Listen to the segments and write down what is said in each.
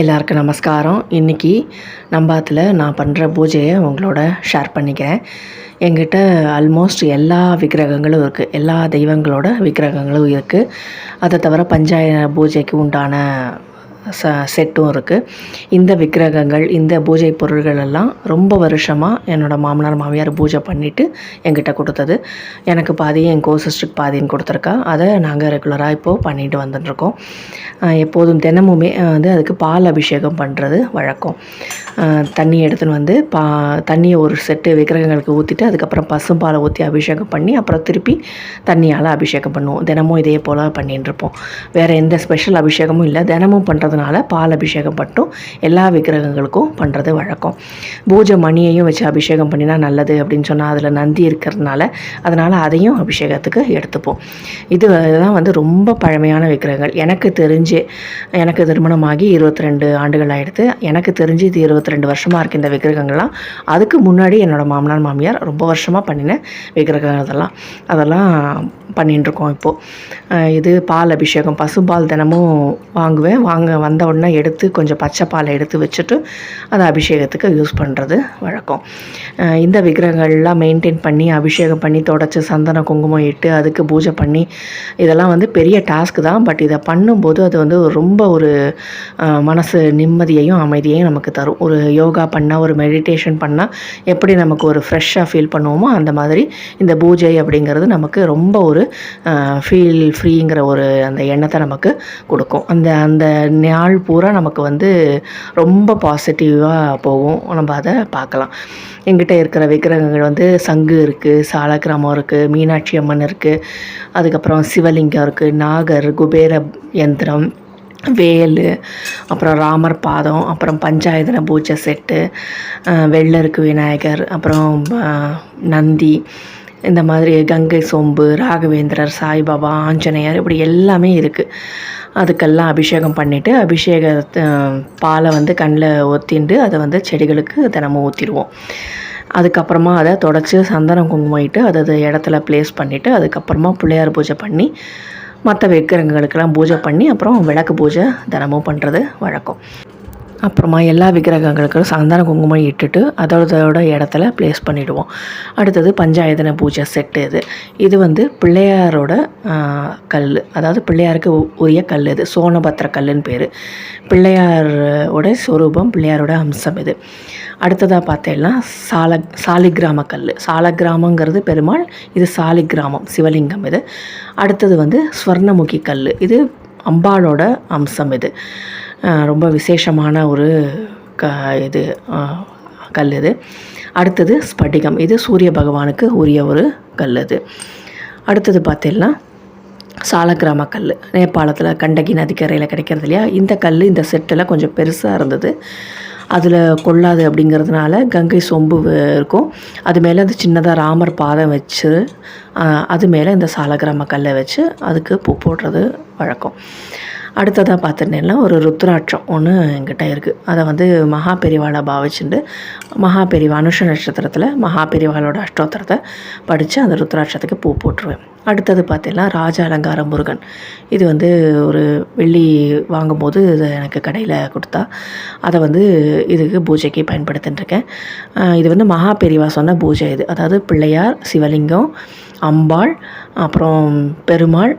எல்லாருக்கும் நமஸ்காரம். இன்றைக்கி நம்பாத்தில் நான் பண்ணுற பூஜையை உங்களோட ஷேர் பண்ணிக்கிறேன். எங்கிட்ட ஆல்மோஸ்ட் எல்லா விக்கிரகங்களும் இருக்குது எல்லா தெய்வங்களோட விக்கிரகங்களும் இருக்குது அதை தவிர பஞ்சாய பூஜைக்கு உண்டான ச செட்டும் இருக்குது இந்த விக்கிரகங்கள் இந்த பூஜை பொருள்கள் எல்லாம் ரொம்ப வருஷமாக என்னோடய மாமனார் மாமியார் பூஜை பண்ணிவிட்டு என்கிட்ட கொடுத்தது. எனக்கு பாதி என் கோ சிஸ்டருக்கு பாதின்னு கொடுத்துருக்கா. அதை நாங்கள் ரெகுலராக இப்போது பண்ணிட்டு வந்துட்டுருக்கோம். எப்போதும் தினமுமே வந்து அதுக்கு பால் அபிஷேகம் பண்ணுறது வழக்கம். தண்ணி எடுத்துன்னு வந்து பா தண்ணியை ஒரு செட்டு விக்கிரகங்களுக்கு ஊற்றிட்டு அதுக்கப்புறம் பசும்பாலை ஊற்றி அபிஷேகம் பண்ணி அப்புறம் திருப்பி தண்ணியால் அபிஷேகம் பண்ணுவோம். தினமும் இதே போல் பண்ணிட்டு இருப்போம். வேறு எந்த ஸ்பெஷல் அபிஷேகமும் இல்லை. தினமும் பண்ணுறதுனால பால் அபிஷேகம் மட்டும் எல்லா விக்கிரகங்களுக்கும் பண்ணுறது வழக்கம். பூஜை மணியையும் வச்சு அபிஷேகம் பண்ணினா நல்லது அப்படின்னு சொன்னால் அதில் நந்தி இருக்கிறதுனால அதனால் அதையும் அபிஷேகத்துக்கு எடுத்துப்போம். இது தான் வந்து ரொம்ப பழமையான விக்கிரகங்கள். எனக்கு தெரிஞ்சு எனக்கு திருமணமாகி இருபத்தி ரெண்டு ஆண்டுகள் ஆகிடுது எனக்கு தெரிஞ்சு இது இருபத்தி ரெண்டு வருஷமாக இருக்குது இந்த விக்கிரகங்கள்லாம். அதுக்கு முன்னாடி என்னோடய மாமனார் மாமியார் ரொம்ப வருஷமாக பண்ணின விக்கிரகங்கள் அதெல்லாம். அதெல்லாம் பண்ணிட்டுருக்கோம் இப்போது இது பால் அபிஷேகம் பசும்பால் தினமும் வாங்குவேன். வாங்க வந்த உடனே எடுத்து கொஞ்சம் பச்சை பாலை எடுத்து வச்சுட்டு அதை அபிஷேகத்துக்கு யூஸ் பண்ணுறது வழக்கம். இந்த விக்கிரகங்கள்லாம் மெயின்டைன் பண்ணி அபிஷேகம் பண்ணி தொடச்சி சந்தன குங்குமம் இட்டு அதுக்கு பூஜை பண்ணி இதெல்லாம் வந்து பெரிய டாஸ்க் தான். பட் இதை பண்ணும்போது அது வந்து ரொம்ப ஒரு மனசு நிம்மதியையும் அமைதியையும் நமக்கு தரும். ஒரு யோகா பண்ணால் ஒரு மெடிடேஷன் பண்ணால் எப்படி நமக்கு ஒரு ஃப்ரெஷ்ஷாக ஃபீல் பண்ணுவோமோ அந்த மாதிரி இந்த பூஜை அப்படிங்கிறது நமக்கு ரொம்ப ஒரு ஃபீல் ஃப்ரீங்கிற ஒரு அந்த எண்ணத்தை நமக்கு கொடுக்கும். அந்த அந்த நாள் பூரா நமக்கு வந்து ரொம்ப பாசிட்டிவாக போகும். நம்ம அதை பார்க்கலாம். எங்கிட்ட இருக்கிற விக்கிரகங்கள் வந்து சங்கு இருக்குது சாலக்கிராமம் இருக்குது மீனாட்சி அம்மன் இருக்குது அதுக்கப்புறம் சிவலிங்கம் இருக்குது நாகர் குபேர யந்திரம் வேல் அப்புறம் ராமர் பாதம் அப்புறம் பஞ்சாயதன பூஜை செட்டு வெள்ளருக்கு விநாயகர் அப்புறம் நந்தி இந்த மாதிரி கங்கை சொம்பு ராகவேந்திரர் சாய்பாபா ஆஞ்சநேயர் இப்படி எல்லாமே இருக்குது அதுக்கெல்லாம் அபிஷேகம் பண்ணிவிட்டு அபிஷேக பாலை வந்து கண்ணில் ஊற்றிண்டு அதை வந்து செடிகளுக்கு தினமும் ஊற்றிடுவோம் அதுக்கப்புறமா அதை தொடச்சி சந்தனம் குங்குமம் இட்டு அதை அது இடத்துல ப்ளேஸ் பண்ணிவிட்டு அதுக்கப்புறமா பிள்ளையார் பூஜை பண்ணி மற்ற விக்கிரகங்களுக்கெல்லாம் பூஜை பண்ணி அப்புறம் விளக்கு பூஜை தினமும் பண்ணுறது வழக்கம். அப்புறமா எல்லா விக்கிரகங்களுக்கும் சந்தன குங்குமம் இட்டுட்டு அதோட இடத்துல ப்ளேஸ் பண்ணிவிடுவோம் அடுத்தது பஞ்சாயதன பூஜை செட்டு இது. இது வந்து பிள்ளையாரோட கல் அதாவது பிள்ளையாருக்கு உரிய கல் இது. சோனபத்திர கல்லுன்னு பேர். பிள்ளையாரோட ஸ்வரூபம் பிள்ளையாரோட அம்சம் இது. அடுத்ததாக பார்த்தேன்னா சால சாலிகிராம கல் சாலகிராமங்கிறது பெருமாள் இது சாலிகிராமம் சிவலிங்கம் இது. அடுத்தது வந்து ஸ்வர்ணமுகி கல் இது அம்பாளோட அம்சம் இது. ரொம்ப விசேஷமான ஒரு க இது கல் இது. அடுத்தது ஸ்படிகம் இது சூரிய பகவானுக்கு உரிய ஒரு கல் இது அடுத்தது பார்த்தீங்கன்னா சாலக்கிராம கல். நேபாளத்தில் கண்டகி நதிக்கரையில் கிடைக்கிறது இல்லையா? இந்த கல் இந்த செட்டில் கொஞ்சம் பெருசாக இருந்தது. அதில் கொள்ளாது அப்படிங்கிறதுனால கங்கை சொம்பு இருக்கும். அது மேலே அந்த சின்னதாக ராமர் பாதம் வச்சு அது மேலே இந்த சாலக்கிராம கல்லை வச்சு அதுக்கு பூ போடுறது வழக்கம். அடுத்ததாக பார்த்துட்டேன்னா ஒரு ருத்ராட்சம் ஒன்று என்கிட்ட இருக்குது அதை வந்து மகா பெரிவாளை பாவிச்சுண்டு மகா பெரிவா அனுஷ நட்சத்திரத்தில் மகா பெரிவாளோட அஷ்டோத்திரத்தை படித்து அந்த ருத்ராட்சத்துக்கு பூ போட்டுருவேன். அடுத்தது பார்த்தீங்கன்னா ராஜ அலங்கார முருகன். இது வந்து ஒரு வெள்ளி வாங்கும்போது இதை எனக்கு கடையில் கொடுத்தா. அதை வந்து இதுக்கு பூஜைக்கு பயன்படுத்தின்னு இருக்கேன் இது வந்து மகா பெரிவா சொன்ன பூஜை இது. அதாவது பிள்ளையார் சிவலிங்கம் அம்பாள் அப்புறம் பெருமாள்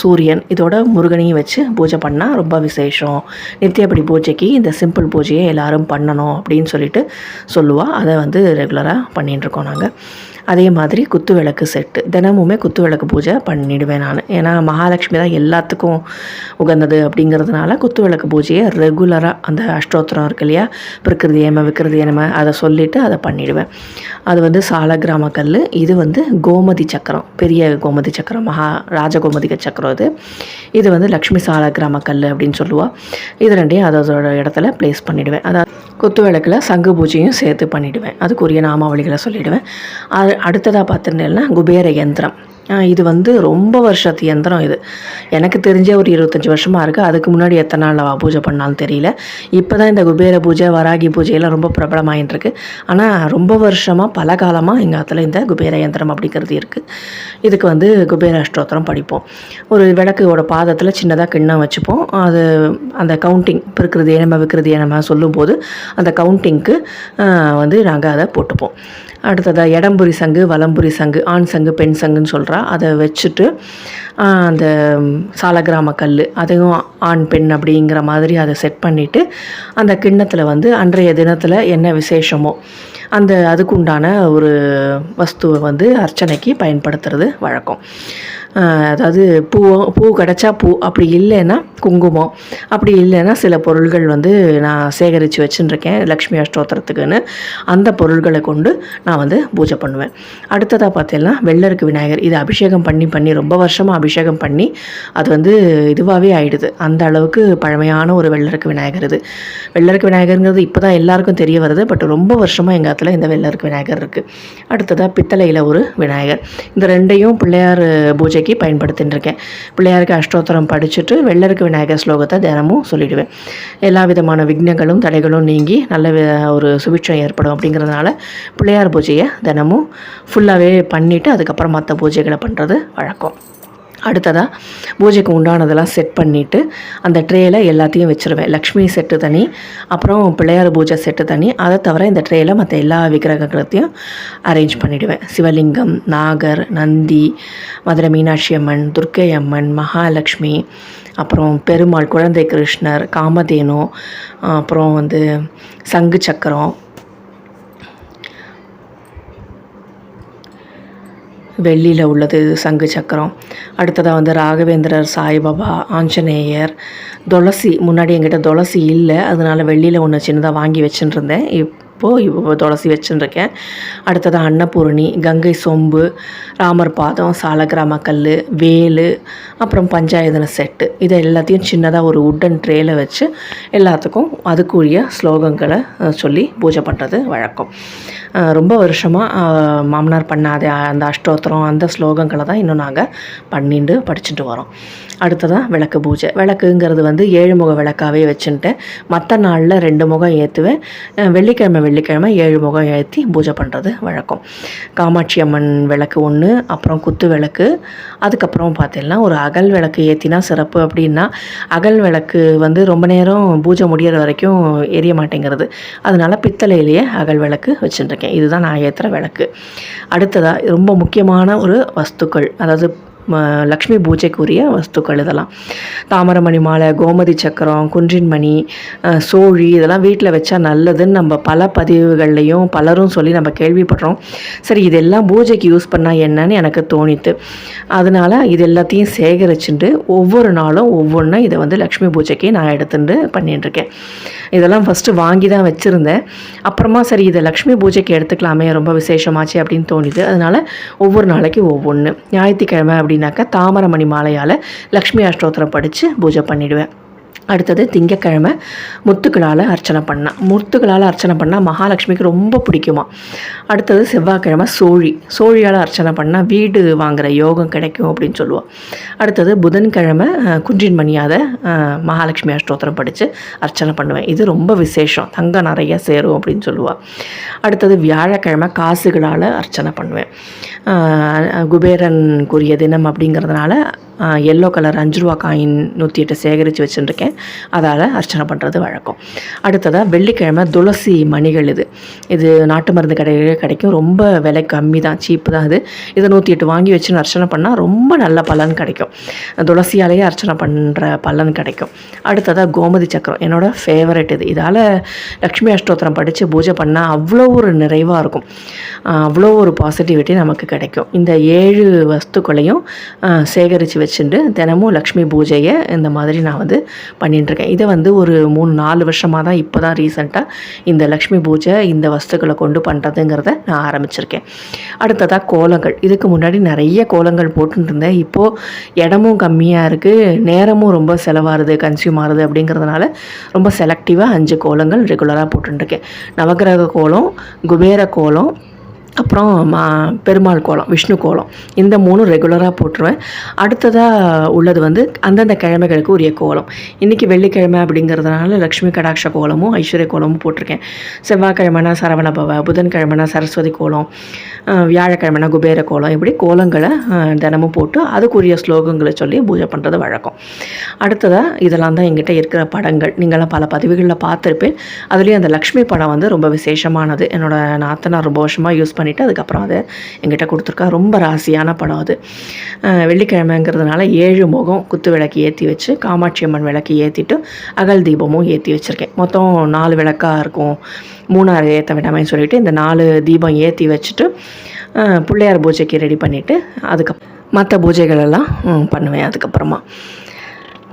சூரியன் இதோட முருகனையும் வச்சு பூஜை பண்ணால் ரொம்ப விசேஷம். நித்தியப்படி பூஜைக்கு இந்த சிம்பிள் பூஜையை எல்லாரும் பண்ணணும் அப்படின்னு சொல்லிட்டு சொல்லுவாள் அதை வந்து ரெகுலராக பண்ணிகிட்டு இருக்கோம் நாங்கள் அதே மாதிரி குத்து விளக்கு செட்டு. தினமுமே குத்து விளக்கு பூஜை பண்ணிடுவேன் நான். ஏன்னா மகாலட்சுமி தான் எல்லாத்துக்கும் உகந்தது அப்படிங்கிறதுனால குத்து விளக்கு பூஜையை ரெகுலராக அந்த அஷ்டோத்திரம் இருக்கு இல்லையா? பிரகிருதி ஏம விக்கிருதி ஏம அதை சொல்லிவிட்டு அதை பண்ணிடுவேன். அது வந்து சாலக்கிராம கல் இது வந்து கோமதி சக்கரம். பெரிய கோமதி சக்கரம். மகா ராஜகோமதி சக்கரம் இது இது வந்து லக்ஷ்மி சாலக்கிராம கல் அப்படின்னு சொல்லுவாள் இது ரெண்டையும் அதோட இடத்துல ப்ளேஸ் பண்ணிவிடுவேன் அதாவது குத்து விளக்கில் சங்கு பூஜையும் சேர்த்து பண்ணிவிடுவேன் அதுக்குரிய நாமாவளிகளை சொல்லிவிடுவேன் அது அடுத்ததாக பார்த்துட்டேன்னா குபேர யந்திரம். இது வந்து ரொம்ப வருஷத்து யந்திரம் இது. எனக்கு தெரிஞ்ச ஒரு இருபத்தஞ்சி வருஷமாக இருக்குது அதுக்கு முன்னாடி எத்தனை நாள் பூஜை பண்ணாலும் தெரியல. இப்போ தான் இந்த குபேர பூஜை வராகி பூஜையெல்லாம் ரொம்ப பிரபலமாயின்னு இருக்கு. ஆனால் ரொம்ப வருஷமாக பல காலமாக எங்கள் ஆத்துல இந்த குபேர யந்திரம் அப்படிங்கிறது இருக்குது இதுக்கு வந்து குபேர அஷ்டோத்திரம் படிப்போம். ஒரு விளக்கோட பாதத்தில் சின்னதாக கிண்ணம் வச்சுப்போம். அது அந்த கவுண்டிங் பிறக்கிறது ஏனமா விற்கிறது ஏனமா சொல்லும்போது அந்த கவுண்டிங்க்கு வந்து நாங்கள் அதை போட்டுப்போம். அடுத்ததாக இடம்புரி சங்கு வலம்புரி சங்கு ஆண் சங்கு பெண் சங்குன்னு சொல்கிறா அதை வச்சுட்டு அந்த சாலகிராம கல் அதையும் ஆண் பெண் அப்படிங்கிற மாதிரி அதை செட் பண்ணிவிட்டு அந்த கிண்ணத்தில் வந்து அன்றைய தினத்தில் என்ன விசேஷமோ அந்த அதுக்குண்டான ஒரு வஸ்துவை வந்து அர்ச்சனைக்கு பயன்படுத்துறது வழக்கம். அதாவது பூ பூ கிடச்சா பூ அப்படி இல்லைன்னா குங்குமம் அப்படி இல்லைன்னா சில பொருள்கள் வந்து நான் சேகரித்து வச்சுருக்கேன் லக்ஷ்மி அஷ்டோத்திரத்துக்குன்னு. அந்த பொருள்களை கொண்டு நான் வந்து பூஜை பண்ணுவேன். அடுத்ததாக பார்த்தீங்கன்னா வெள்ளருக்கு விநாயகர். இது அபிஷேகம் பண்ணி பண்ணி ரொம்ப வருஷமாக அபிஷேகம் பண்ணி அது வந்து இதுவாகவே ஆயிடுது. அந்த அளவுக்கு பழமையான ஒரு வெள்ளருக்கு விநாயகர் இது. வெள்ளருக்கு விநாயகருங்கிறது இப்போ தான் எல்லாருக்கும் தெரிய வருது பட் ரொம்ப வருஷமாக எங்கள் இடத்துல இந்த வெள்ளருக்கு விநாயகர் இருக்குது அடுத்ததாக பித்தளையில் ஒரு விநாயகர். இந்த ரெண்டையும் பிள்ளையார் பூஜை பூஜைக்கு பயன்படுத்தின்னு இருக்கேன் பிள்ளையாருக்கு அஷ்டோத்திரம் படிச்சுட்டு வெள்ளருக்கு விநாயகர் ஸ்லோகத்தை தினமும் சொல்லிடுவேன். எல்லா விதமான விக்னங்களும் தடைகளும் நீங்கி நல்ல ஒரு சுபிட்சம் ஏற்படும் அப்படிங்கிறதுனால பிள்ளையார் பூஜையை தினமும் ஃபுல்லாகவே பண்ணிவிட்டு அதுக்கப்புறம் மற்ற பூஜைகளை பண்ணுறது வழக்கம். அடுத்ததாக பூஜைக்கு உண்டானதெல்லாம் செட் பண்ணிவிட்டு அந்த ட்ரேயில் எல்லாத்தையும் வச்சுருவேன். லக்ஷ்மி செட்டு தனி அப்புறம் பிள்ளையார் பூஜை செட்டு தனி. அதை தவிர இந்த ட்ரேயில் மற்ற எல்லா விக்கிரகத்தையும் அரேஞ்ச் பண்ணிவிடுவேன் சிவலிங்கம் நாகர் நந்தி மதுரை மீனாட்சி அம்மன் துர்க்கை அம்மன் மகாலட்சுமி அப்புறம் பெருமாள் குழந்தை கிருஷ்ணர் காமதேனு அப்புறம் வந்து சங்கு சக்கரம் வெள்ளியில் உள்ளது சங்கு சக்கரம். அடுத்ததாக வந்து ராகவேந்திரர் சாய்பாபா ஆஞ்சநேயர். துளசி முன்னாடி என்கிட்ட துளசி இல்லை. அதனால் வெள்ளியில் ஒன்று சின்னதாக வாங்கி வச்சுட்டு இருந்தேன். இப்போது இப்போ துளசி வச்சுருக்கேன் அடுத்ததாக அன்னபூரணி கங்கை சொம்பு ராமர் பாதம் சாலகிராமக்கல் கல் வேலு அப்புறம் பஞ்சாயதன செட்டு இதை எல்லாத்தையும் சின்னதாக ஒரு உட்டன் ட்ரேயில் வச்சு எல்லாத்துக்கும் அதுக்குரிய ஸ்லோகங்களை சொல்லி பூஜை பண்ணுறது வழக்கம். ரொம்ப வருஷமாக மாமனார் பண்ணாத அந்த அஷ்டோத்திரம் அந்த ஸ்லோகங்களை தான் இன்னும் நாங்கள் பண்ணிட்டு படிச்சுட்டு வரோம். அடுத்ததாக விளக்கு பூஜை. விளக்குங்கிறது வந்து ஏழு முக விளக்காகவே வச்சுன்ட்டு மற்ற நாளில் ரெண்டு முகம் ஏற்றுவேன் வெள்ளிக்கிழமை வெள்ளிக்கிழமை ஏழு முகம் ஏற்றி பூஜை பண்ணுறது வழக்கம். காமாட்சி அம்மன் விளக்கு ஒன்று அப்புறம் குத்து விளக்கு. அதுக்கப்புறம் பார்த்தீங்கன்னா ஒரு அகல் விளக்கு ஏற்றினா சிறப்பு அப்படின்னா அகல் விளக்கு வந்து ரொம்ப நேரம் பூஜை முடிகிற வரைக்கும் எரிய மாட்டேங்கிறது. அதனால் பித்தளையிலேயே அகல் விளக்கு வச்சுட்டுருக்கேன் இதுதான் நான் ஏற்றுற விளக்கு. அடுத்ததாக ரொம்ப முக்கியமான ஒரு வஸ்துக்கள் அதாவது லக்ஷ்மி பூஜைக்குரிய வஸ்துக்கள் இதெல்லாம். தாமரமணி மாலை கோமதி சக்கரம் குன்றின் மணி சோழி இதெல்லாம் வீட்டில் வச்சா நல்லதுன்னு நம்ம பல பதிவுகள்லையும் பலரும் சொல்லி நம்ம கேள்விப்படுறோம். சரி இதெல்லாம் பூஜைக்கு யூஸ் பண்ணால் என்னன்னு எனக்கு தோணித்து அதனால் இது எல்லாத்தையும் சேகரிச்சுட்டு ஒவ்வொரு நாளும் ஒவ்வொன்றா இதை வந்து லக்ஷ்மி பூஜைக்கு நான் எடுத்துட்டு பண்ணிட்டுருக்கேன். இதெல்லாம் ஃபஸ்ட்டு வாங்கி தான் வச்சுருந்தேன். அப்புறமா சரி இதை லக்ஷ்மி பூஜைக்கு எடுத்துக்கலாமே ரொம்ப விசேஷமாச்சு அப்படின்னு தோணுது. அதனால் ஒவ்வொரு நாளைக்கு ஒவ்வொன்று ஞாயிற்றுக்கிழமை அப்படி அப்படின்னாக்கா தாமரமணி மாலையால் லக்ஷ்மி அஷ்டோத்திரம் படித்து பூஜை பண்ணிடுவேன். அடுத்தது திங்கக்கிழமை முத்துக்களால் அர்ச்சனை பண்ணால் முத்துக்களால் அர்ச்சனை பண்ணால் மகாலட்சுமிக்கு ரொம்ப பிடிக்குமா. அடுத்தது செவ்வாய்க்கிழமை சோழி. சோழியால் அர்ச்சனை பண்ணால் வீடு வாங்குகிற யோகம் கிடைக்கும் அப்படின்னு சொல்லுவோம் அடுத்தது புதன்கிழமை குன்றின் மணியாத மகாலட்சுமி அஷ்டோத்திரம் படித்து அர்ச்சனை பண்ணுவேன். இது ரொம்ப விசேஷம். தங்கம் நிறைய சேரும் அப்படின்னு சொல்லுவாள் அடுத்தது வியாழக்கிழமை காசுகளால் அர்ச்சனை பண்ணுவேன். குபேரனுக்குரிய தினம் அப்படிங்கிறதுனால எல்லோ கலர் அஞ்சு ரூபா காயின் நூற்றி எட்டு சேகரித்து வச்சுருக்கேன். அதால் அர்ச்சனை பண்ணுறது வழக்கம். அடுத்ததாக வெள்ளிக்கிழமை துளசி மணிகள் இது. இது நாட்டு மருந்து கடையிலே கிடைக்கும். ரொம்ப விலை கம்மி தான் சீப்பு தான் இது. இதை நூற்றி எட்டு வாங்கி வச்சு அர்ச்சனை பண்ணால் ரொம்ப நல்ல பலன் கிடைக்கும். துளசியாலேயே அர்ச்சனை பண்ணுற பலன் கிடைக்கும். அடுத்ததாக கோமதி சக்கரம். என்னோடய ஃபேவரட் இது. இதால் லக்ஷ்மி அஷ்டோத்திரம் படித்து பூஜை பண்ணால் அவ்வளோ ஒரு நிறைவாக இருக்கும். அவ்வளோ ஒரு பாசிட்டிவிட்டி நமக்கு கிடைக்கும். இந்த ஏழு வஸ்துக்களையும் சேகரித்து வச்சுட்டு தினமும் லக்ஷ்மி பூஜையை இந்த மாதிரி நான் வந்து பண்ணிட்டுருக்கேன். இதை வந்து ஒரு மூணு நாலு வருஷமாக தான் இப்போ தான் ரீசெண்டாக இந்த லக்ஷ்மி பூஜை இந்த வஸ்துக்களை கொண்டு பண்ணுறதுங்கிறத நான் ஆரம்பிச்சிருக்கேன். அடுத்ததாக கோலங்கள். இதுக்கு முன்னாடி நிறைய கோலங்கள் போட்டுருந்தேன் இப்போது இடமும் கம்மியாக இருக்குது நேரமும் ரொம்ப செலவாகுது கன்சியூம் ஆகுது அப்படிங்கிறதுனால ரொம்ப செலக்டிவாக அஞ்சு கோலங்கள் ரெகுலராக போட்டுருக்கேன் நவகிரக கோலம் குபேர கோலம் அப்புறம் மா பெருமாள் கோலம் விஷ்ணு கோலம். இந்த மூணும் ரெகுலராக போட்டுருவேன். அடுத்ததாக உள்ளது வந்து அந்தந்த கிழமைகளுக்கு உரிய கோலம். இன்றைக்கி வெள்ளிக்கிழமை அப்படிங்கிறதுனால லக்ஷ்மி கடாட்ச கோலமும் ஐஸ்வர்ய கோலமும் போட்டிருக்கேன். செவ்வாய்க்கிழமைனா சரவண பவ புதன்கிழமைனா சரஸ்வதி கோலம் வியாழக்கிழமைனா குபேர கோலம் இப்படி கோலங்களை தினமும் போட்டு அதுக்குரிய ஸ்லோகங்களை சொல்லி பூஜை பண்ணுறது வழக்கம். அடுத்ததாக இதெல்லாம் தான் எங்கிட்ட இருக்கிற படங்கள். நீங்களாம் பல பதிவுகளில் பார்த்துருப்பேன். அதுலேயும் அந்த லக்ஷ்மி படம் வந்து ரொம்ப விசேஷமானது. என்னோடய நாத்தனார் ரொம்ப வருஷமாக யூஸ் பண்ணிவிட்டு அதுக்கப்புறம் அதை எங்கிட்ட கொடுத்துருக்கா. ரொம்ப ராசியான படம் அது. வெள்ளிக்கிழமைங்கிறதுனால ஏழு முகம் குத்து விளக்கு ஏற்றி வச்சு காமாட்சி அம்மன் விளக்கு ஏற்றிட்டு அகல் தீபமும் ஏற்றி வச்சுருக்கேன். மொத்தம் நாலு விளக்காக இருக்கும். மூணாறு ஏற்ற விடாமல் சொல்லிவிட்டு இந்த நாலு தீபம் ஏற்றி வச்சுட்டு பிள்ளையார் பூஜைக்கு ரெடி பண்ணிவிட்டு அதுக்கப்புறம் மற்ற பூஜைகளெல்லாம் பண்ணுவேன். அதுக்கப்புறமா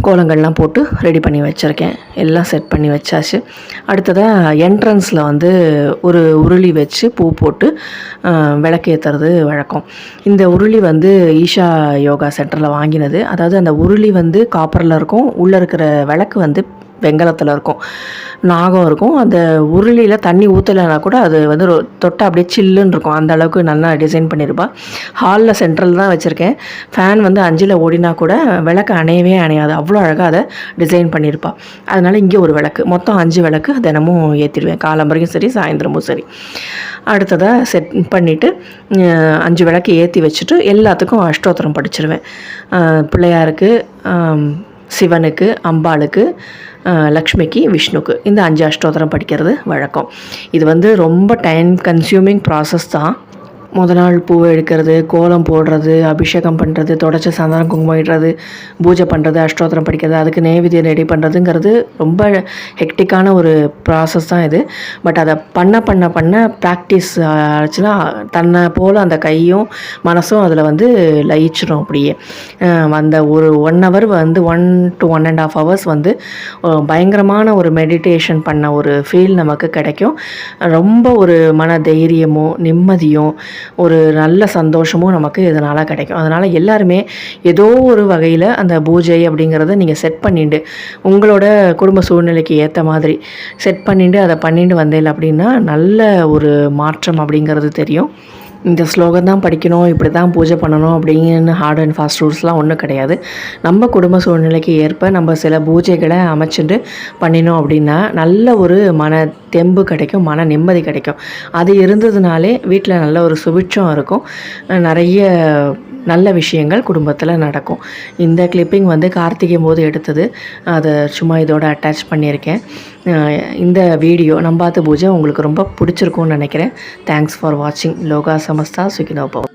கோலங்கள்லாம் போட்டு ரெடி பண்ணி வச்சுருக்கேன். எல்லாம் செட் பண்ணி வச்சாச்சு. அடுத்ததாக என்ட்ரன்ஸில் வந்து ஒரு உருளி வச்சு பூ போட்டு விளக்கேற்றுறது விளக்கேத்துறது வழக்கம். இந்த உருளி வந்து ஈஷா யோகா சென்டரில் வாங்கினது. அதாவது அந்த உருளி வந்து காப்பரில் இருக்கும். உள்ளே இருக்கிற விளக்கு வந்து வெங்கலத்தில் இருக்கும். நாகம் இருக்கும். அந்த உருளியில் தண்ணி ஊற்றலைனா கூட அது வந்து ரொ- தொட்டா அப்படியே சில்லுன்னு இருக்கும். அந்த அளவுக்கு நல்லா டிசைன் பண்ணியிருப்பா ஹாலில் சென்ட்ரல் தான் வச்சுருக்கேன். ஃபேன் வந்து அஞ்சில் ஓடினா கூட விளக்கு அணையவே அணையாது. அவ்வளோ அழகாக அதை டிசைன் பண்ணியிருப்பா அதனால் இங்கே ஒரு விளக்கு. மொத்தம் அஞ்சு விளக்கு தினமும் ஏற்றிடுவேன் காலம்பரையும் சரி சாயந்தரமும் சரி. அடுத்ததாக செட் பண்ணிவிட்டு அஞ்சு விளக்கு ஏற்றி வச்சுட்டு எல்லாத்துக்கும் அஷ்டோத்திரம் படிச்சிருவேன். பிள்ளையாருக்கு சிவனுக்கு அம்பாளுக்கு லக்ஷ்மிக்கு விஷ்ணுக்கு இந்த அஞ்சு அஷ்டோத்திரம் படிக்கிறது வழக்கம். இது வந்து ரொம்ப டைம் கன்சியூமிங் ப்ராசஸ் தான். முத நாள் பூவை எடுக்கிறது கோலம் போடுறது அபிஷேகம் பண்ணுறது தொடச்சி சந்தனம் குங்குமம் இடுறது பூஜை பண்ணுறது அஷ்டோத்திரம் படிக்கிறது அதுக்கு நைவேத்தியம் ரெடி பண்ணுறதுங்கிறது ரொம்ப ஹெக்டிக்கான ஒரு ப்ராசஸ் தான் இது. பட் அதை பண்ண பண்ண பண்ண ப்ராக்டிஸ் ஆச்சுன்னா தன்னை போல் அந்த கையும் மனசும் அதில் வந்து லயிச்சிடும் அப்படியே. அந்த ஒரு ஒன் ஹவர் வந்து one to one and half hours வந்து பயங்கரமான ஒரு மெடிடேஷன் பண்ண ஒரு ஃபீல் நமக்கு கிடைக்கும். ரொம்ப ஒரு மன தைரியமும் நிம்மதியும் ஒரு நல்ல சந்தோஷமும் நமக்கு இதனால் கிடைக்கும். அதனால் எல்லாருமே ஏதோ ஒரு வகையில் அந்த பூஜை அப்படிங்கிறத நீங்கள் செட் பண்ணிட்டு உங்களோட குடும்ப சூழ்நிலைக்கு ஏற்ற மாதிரி செட் பண்ணிட்டு அதை பண்ணிட்டு வந்தேன் அப்படின்னா நல்ல ஒரு மாற்றம் அப்படிங்கிறது தெரியும். இந்த ஸ்லோகம் தான் படிக்கணும் இப்படி தான் பூஜை பண்ணணும் அப்படின்னு ஹார்ட் அண்ட் ஃபாஸ்ட் ரூல்ஸ்லாம் ஒன்றும் கிடையாது. நம்ம குடும்ப சூழ்நிலைக்கு ஏற்ப நம்ம சில பூஜைகளை அமைச்சுட்டு பண்ணினோம் அப்படின்னா நல்ல ஒரு மன தெம்பு கிடைக்கும் மன நிம்மதி கிடைக்கும். அது இருந்ததுனாலே வீட்டில் நல்ல ஒரு சுபிட்சம் இருக்கும். நிறைய நல்ல விஷயங்கள் குடும்பத்தில் நடக்கும். இந்த கிளிப்பிங் வந்து கார்த்திகை போது எடுத்தது. அதை சும்மா இதோட அட்டாச் பண்ணியிருக்கேன். இந்த வீடியோ நம்பாத்து பூஜை உங்களுக்கு ரொம்ப பிடிச்சிருக்கும்னு நினைக்கிறேன். தேங்க்ஸ் ஃபார் வாட்சிங் லோகா சமஸ்தா சுகினோபவ்